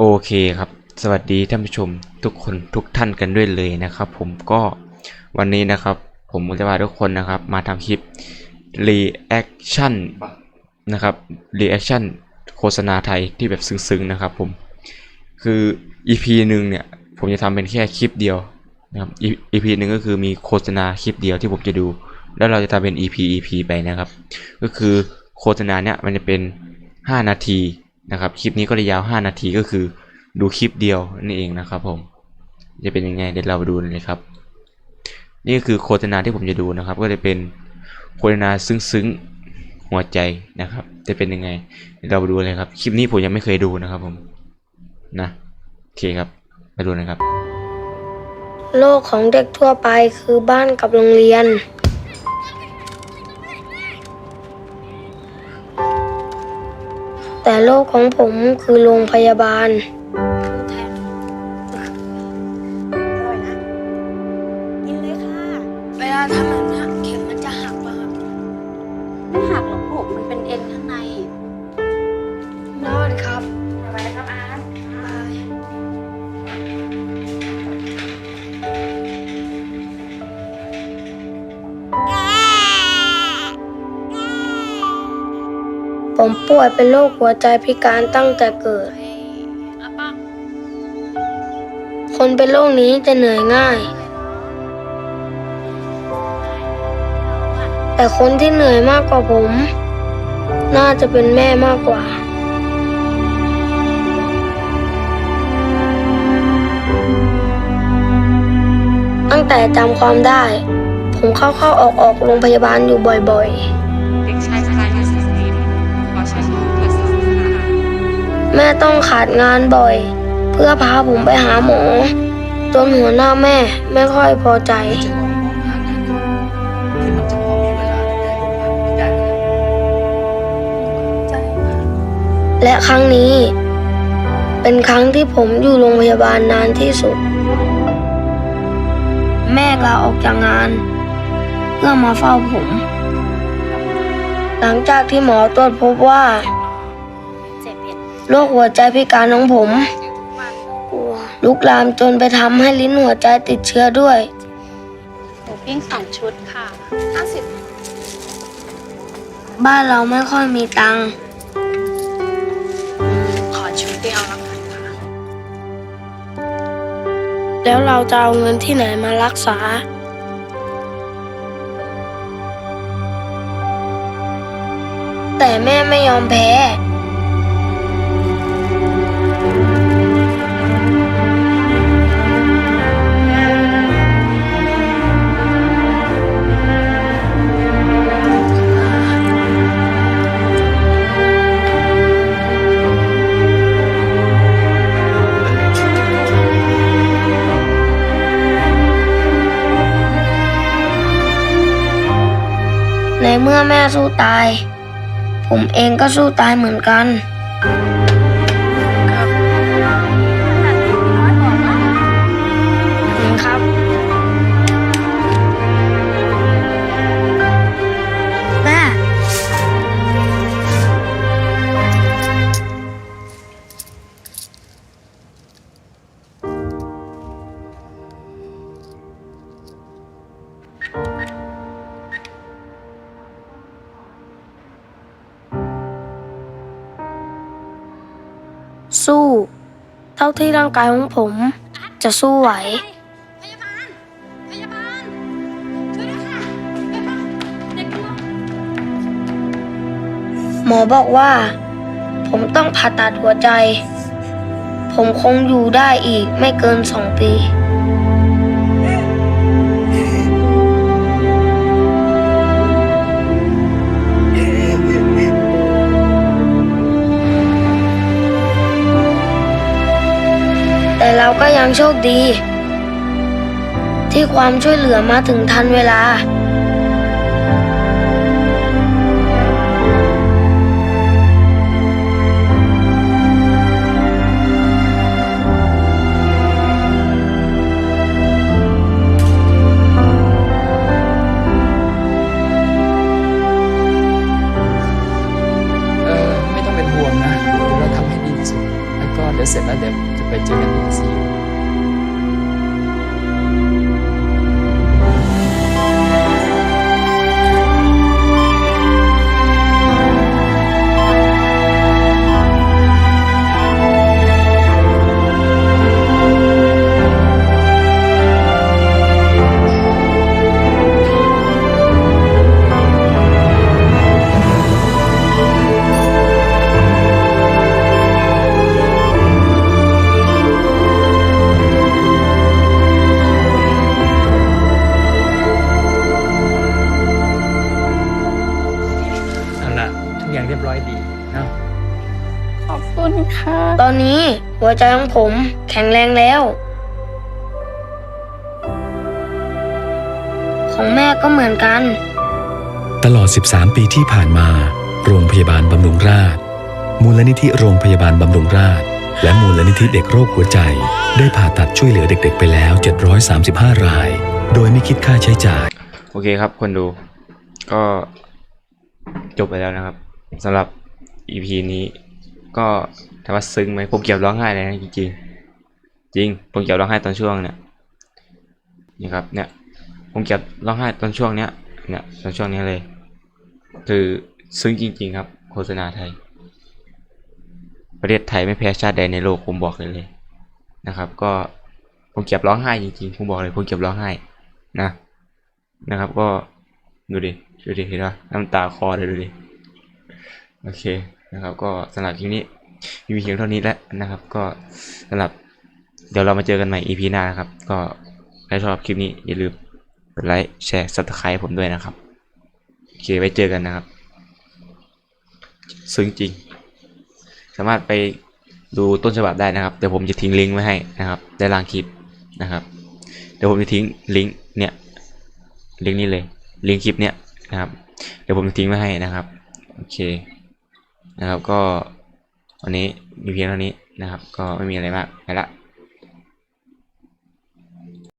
โอเคครับ สวัสดีท่านผู้ชมทุกคนทุกท่านกันด้วยเลยนะครับ ผมก็วันนี้นะครับ ผมจะพาทุกคนนะครับ มาทำคลิป reaction นะครับ reaction โฆษณาไทยที่แบบซึ้งๆนะครับ ผม คือ EP หนึ่งเนี่ย ผมจะทำเป็นแค่คลิปเดียวนะครับ EP หนึ่งก็คือมีโฆษณาคลิปเดียวที่ผมจะดู แล้วเราจะทำเป็น EP EP ไปนะครับ ก็คือโฆษณาเนี่ยมันจะเป็น 5 นาที นะครับคลิปนี้ก็จะยาว 5 นาทีก็คือดูคลิปเดียวนี่เองนะครับผมจะเป็นยังไงเดี๋ยวเราไปดูเลยครับ นี่คือโฆษณาที่ผมจะดูนะครับ ก็จะเป็นโฆษณาซึ้งๆหัวใจนะครับ จะเป็นยังไงเดี๋ยวเราไปดูเลยครับ คลิปนี้ผมยังไม่เคยดูนะครับผมนะโอเคครับไปดูนะครับ โลกของเด็กทั่วไปคือบ้านกับโรงเรียน แต่โลกของผมคือโรงพยาบาลกินเลยค่ะ เวลาทำแบบนี้เข็มมันจะหักป่ะครับ ไม่หักหรอกลูกมันเป็นเอ็นข้างในน ผมป่วยเป็นโรคหัวใจพิการตั้งแต่เกิด คนเป็นโรคนี้จะเหนื่อยง่าย แต่คนที่เหนื่อยมากกว่าผม น่าจะเป็นแม่มากกว่า ตั้งแต่จำความได้ ผมเข้าเข้าออกออกโรงพยาบาลอยู่บ่อยเแม่ต้องขาดงานบ่อย เพื่อพาผมไปหาหมอจนหัวหน้าแม่ไม่ค่อยพอใจ และครั้งนี้ เป็นครั้งที่ผมอยู่โรงพยาบาลนานที่สุด แม่ลาออกจากงาน เพื่อมาเฝ้าผม หลังจากที่หมอตรวจพบว่า โรคหัวใจพิการของผม ลุกลามจนไปทำให้ลิ้นหัวใจติดเชื้อด้วยหมูปิ้งสองชุดค่ะห้าสิบบ้านเราไม่ค่อยมีตังค์ขอชุดเดียวแล้วกันค่ะแล้วเราจะเอาเงินที่ไหนมารักษาแต่แม่ไม่ยอมแพ้ มื่อแม่สู้ตาย ผมเองก็สู้ตายเหมือนกัน สู้ เท่าที่ร่างกายของผมจะสู้ไหว พยาบาล พยาบาล ช่วยด้วยค่ะพยาบาลเด็กกลังหมอบอกว่า ผมต้องผ่าตัดหัวใจ ผมคงอยู่ได้อีกไม่เกินสองปี ยังโชคดี ที่ความช่วยเหลือมาถึงทันเวลา คุณค่ะ ตอนนี้หัวใจของผมแข็งแรงแล้ว ของแม่ก็เหมือนกัน ตลอด 13 ปีที่ผ่านมา โรงพยาบาลบำรุงราษฎร์มูลนิธิโรงพยาบาลบำรุงราษฎร์และมูลนิธิเด็กโรคหัวใจ ได้ผ่าตัดช่วยเหลือเด็กๆ ไปแล้ว 735 ราย โดยไม่คิดค่าใช้จ่าย โอเคครับคนดู ก็จบไปแล้วนะครับสำหรับ EP นี้ ก็ถามว่าซึ้งไหมผมเกือบร้องไห้เลยนะจริงๆจริงผมเกือบร้องไห้ตอนช่วงเนี่ยนี่ครับเนี่ยผมเกือบร้องไห้ตอนช่วงเนี้ยเนี่ยตอนช่วงเนี้ยเลย คือซึ้งจริง ๆ ครับ โฆษณาไทย ประเทศไทยไม่แพ้ชาติใดในโลกผมบอกเลยเลยนะครับ ก็ผมเกือบร้องไห้จริงๆผมบอกเลยผมเกือบร้องไห้นะนะครับ ก็ดูดิดูดิเห็นปะน้ำตาคอเลยดูดิโอเค นะครับ ก็สำหรับคลิปนี้มีเพียงเท่านี้แล้วนะครับ ก็สำหรับเดี๋ยวเรามาเจอกันใหม่ EP หน้านะครับ ก็ถ้าชอบคลิปนี้อย่าลืมกดไลค์แชร์ subscribe ผมด้วยนะครับโอเคไว้เจอกันนะครับ ซึ้งจริง สามารถไปดูต้นฉบับได้นะครับ เดี๋ยวผมจะทิ้งลิงก์ไว้ให้นะครับได้ล่างคลิปนะครับ เดี๋ยวผมจะทิ้งลิงก์เนี่ยลิงก์นี้เลยลิงก์คลิปเนี้ยนะครับ เดี๋ยวผมจะทิ้งไว้ให้นะครับ โอเค นะครับ ก็วันนี้มีเพียงเท่านี้นะครับ ก็ไม่มีอะไรมากไปละ